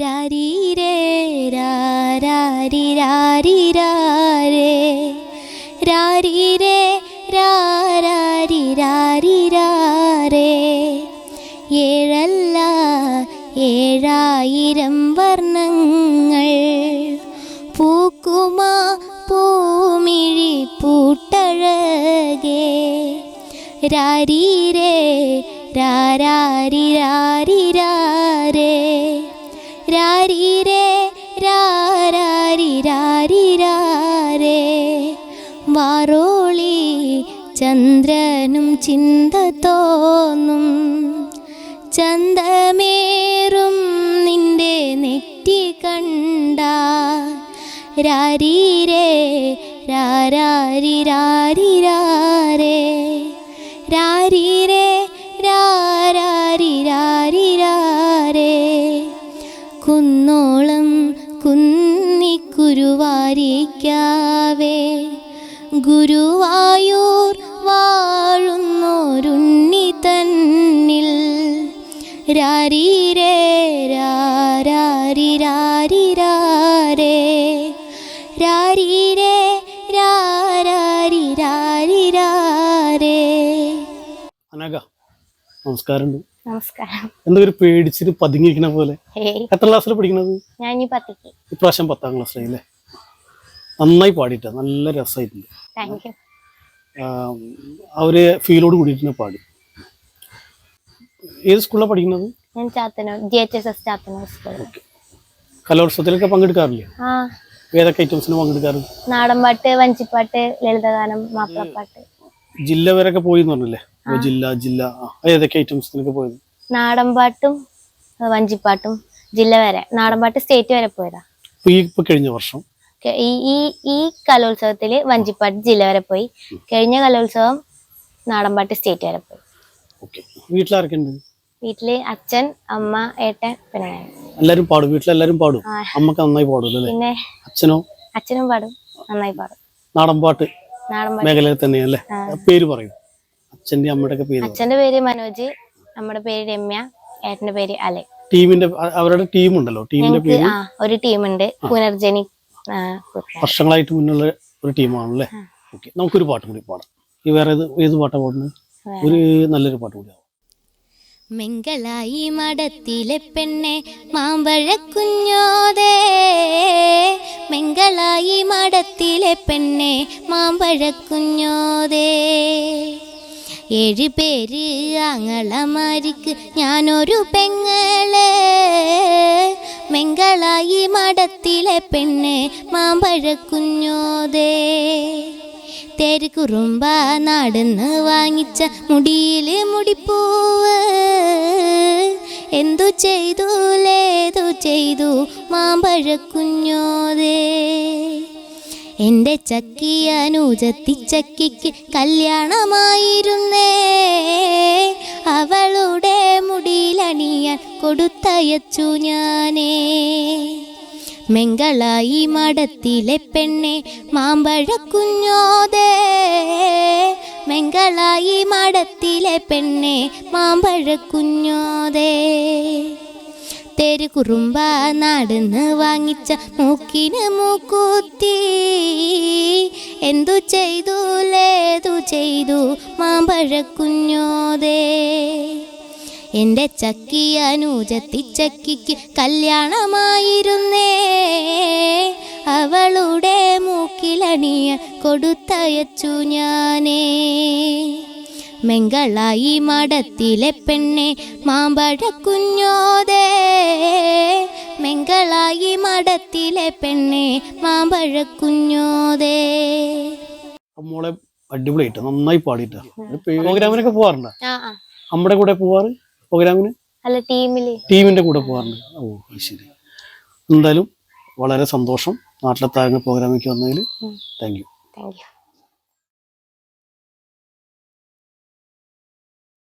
രാരീരേ ഏഴല്ല ഏഴായിരം വർണങ്ങൾ. പൂക്കുമാ പൂമിഴി പൂട്ടഴകേ. രാരീരേ രാരാരിരാരിരാരേ രാരീരേ രാരാരിരാരിരാരേ. വാറോളി ചന്ദ്രനും ചിന്ത തോന്നും. ചന്തമേറും നിന്റെ നെറ്റി കണ്ട. രാരീരേ രാരാരിരാരിരാരേ. രാരീരേ കുന്നിക്കുരുവാരിക്കാവേ ഗുരുവായൂർ വാഴുന്നോരുണ്ണി തന്നിൽ രാരീരേ രാരീരേ അനഘ നമസ്കാരം നമസ്കാരം. എന്താ ഒരു പേടിച്ചിട്ട് പതുങ്ങിയിരിക്കണ പോലെ. എത്ര ക്ലാസ്സിൽ പഠിക്കണത്? ഞാൻ ഇപ്രാവശ്യം പത്താം ക്ലാസ്സിലല്ലേ നന്നായി പാടിയിട്ട്. നല്ല രസമായിട്ടുണ്ട് അവർ ഫീലോട് കൂടിയിട്ട് പാടി. ഏത് സ്കൂളിലാണ് പഠിക്കുന്നത്? കലോത്സവത്തിലൊക്കെ പങ്കെടുക്കാറില്ലേ? ഏതൊക്കെ ഐറ്റംസിന് പങ്കെടുക്കാറ്? നാടൻപാട്ട് വഞ്ചിപ്പാട്ട് ലളിതഗാനം മാപ്പിളപ്പാട്ട് ജില്ല വരെയൊക്കെ പോയി പറഞ്ഞില്ലേ? ജില്ല ജില്ല. ഏതൊക്കെ ഐറ്റംസിനൊക്കെ പോയത്? നാടൻപാട്ടും വഞ്ചിപ്പാട്ടും ജില്ല വരെ. നാടൻപാട്ട് സ്റ്റേറ്റ് വരെ പോയതാ. ഈ ഇപ്പൊ കഴിഞ്ഞ വർഷം. ഈ ഈ ഈ കലോത്സവത്തിൽ വഞ്ചിപ്പാട്ട് ജില്ല വരെ പോയി. കഴിഞ്ഞ കലോത്സവം നാടൻപാട്ട് സ്റ്റേറ്റ് വരെ പോയി. വീട്ടിലാർക്കുണ്ട് വീട്ടിൽ അച്ഛൻ അമ്മ ഏട്ടൻ പിന്നെ എല്ലാരും പാടും. വീട്ടിലെല്ലാരും പാടും. അമ്മയ്ക്ക് നന്നായി പാടും പിന്നെ അച്ഛനോ? അച്ഛനും പാടും. നന്നായി പാടും. നാടൻപാട്ട് മേഖലയിൽ തന്നെയല്ലേ. പേര് പറയും. അച്ഛന്റെ അമ്മയുടെ പേര്. അച്ഛന്റെ പേര് മനോജ് നമ്മുടെ പേര് രമ്യ ഏട്ടന്റെ പേര് അലൻ. ടീമിന്റെ അവരുടെ ടീം ഉണ്ടല്ലോ ടീമിന്റെ പേര്? ഒരു ടീമുണ്ട്. പുനർജനി ആ, കൂട്ടുകാർ. വർഷങ്ങളായിട്ട് മുന്നുള്ള ഒരു ടീമാണല്ലേ? ഓക്കെ നമുക്കൊരു പാട്ട് കൂടി പാടാം. ഈ വേറെ ഏത് ഏത് പാട്ടാണ് പാടുന്നത്? ഒരു നല്ലൊരു പാട്ട് കൂടി മെങ്കലായി മെങ്കളായി മടത്തിലെ പെണ്ണെ മാമ്പഴക്കുഞ്ഞോതേ മെങ്കളായി മടത്തിലെ പെണ്ണെ മാമ്പഴക്കുഞ്ഞോതേ ഏഴ് പേര് ആങ്ങളമാരിക്ക് ഞാനൊരു പെങ്ങൾ. മെങ്കളായി മടത്തിലെ പെണ്ണെ മാമ്പഴക്കുഞ്ഞോതേ തെരുകുറുമ്പ നാടെന്ന് വാങ്ങിച്ച മുടിയിൽ മുടിപ്പൂവ്. എന്തു ചെയ്തു ലേതു ചെയ്തു മാമ്പഴക്കുഞ്ഞോതേ എന്റെ ചക്കി അനുജത്തി ചക്കിക്ക് കല്യാണമായിരുന്നേ. അവളുടെ മുടിയിലണിയാൻ കൊടുത്തയച്ചു ഞാനേ. മെങ്കളായി മടത്തിലെ പെണ്ണെ മാമ്പഴക്കുഞ്ഞോതേ മെങ്കളായി മടത്തിലെ പെണ്ണെ മാമ്പഴക്കുഞ്ഞോതേ തെരു കുറുമ്പ നടന്ന് വാങ്ങിച്ച മൂക്കിന് മൂക്കൂത്തി. എന്തു ചെയ്തു? ലേതു ചെയ്തു മാമ്പഴക്കുഞ്ഞോതേ എന്റെ ചക്കി അനൂജത്തി ചക്കിക്ക് കല്യാണമായിരുന്നേ. അവളുടെ മൂക്കിലണിയ കൊടുത്തയച്ചു ഞാനേ. മെങ്കളായി മടത്തിലെ പെണ്ണെ മാമ്പഴക്കുഞ്ഞോതേ മെങ്കളായി മടത്തിലെ പെണ്ണെ മാമ്പഴക്കുഞ്ഞോതേ മോളെ അടിപൊളിയായിട്ട് നന്നായി പാടിയിട്ട്. പ്രോഗ്രാമിനൊക്കെ പോവാറുണ്ട്? ആ ആ. നമ്മുടെ കൂടെ പോവാറ്? പ്രോഗ്രാമിന്? അല്ല ടീമിൽ. ടീമിന്റെ കൂടെ പോവാറുണ്ട്. ഓ ശരി. എന്തായാലും വളരെ സന്തോഷം നാട്ടിലെ താഴ്ന്ന പ്രോഗ്രാമിലേക്ക് വന്നതിൽ താങ്ക് യു. Thank you.